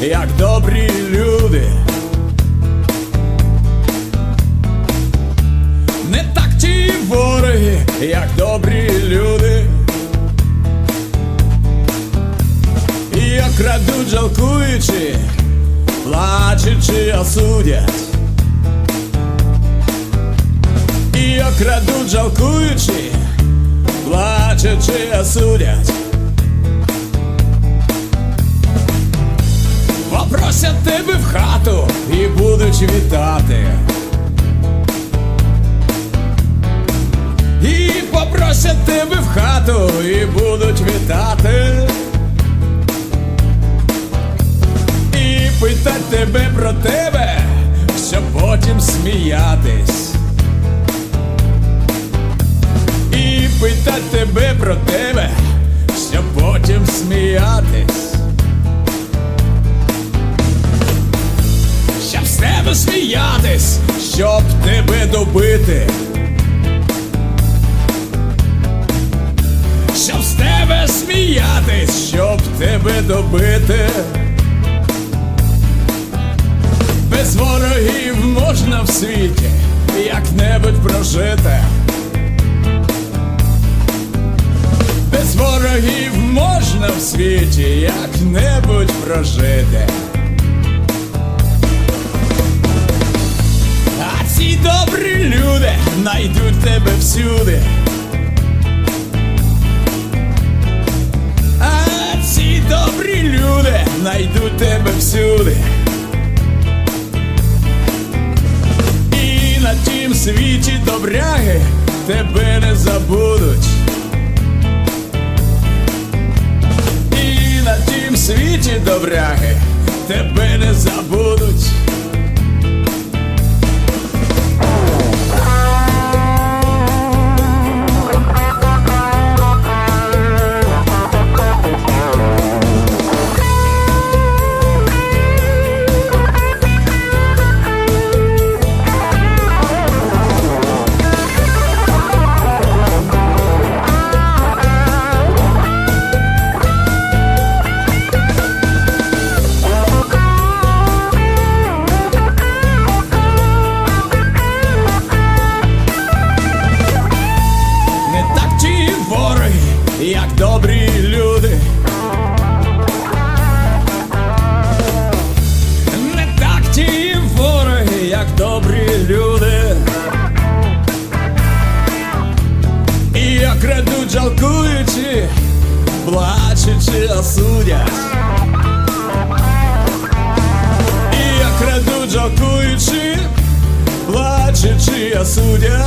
як добрі люди. Не так ті вороги, як добрі люди. І крадуть, жалкуючи, плачучи, осудять. І як крадуть, жалкуючи, плачучи, осудять. Попросять тебе в хату і будуть вітати. І попросять тебе в хату і будуть вітати. І питать тебе про тебе, щоб потім сміятись. І питать тебе про тебе, тебе сміятись, щоб тебе добити. Щоб з тебе сміятись, щоб тебе добити. Без ворогів можна в світі як-небудь прожити. Без ворогів можна в світі як-небудь прожити. Всюди. А ці добрі люди найдуть тебе всюди. І на тім світі добряги тебе не забудуть. І на тім світі добряги тебе не забудуть. Добрі люди. Не так ті вороги, як добрі люди. І як крадуть, жалкуючи, плачучи, осудять. І як крадуть, жалкуючи, плачучи, осудять.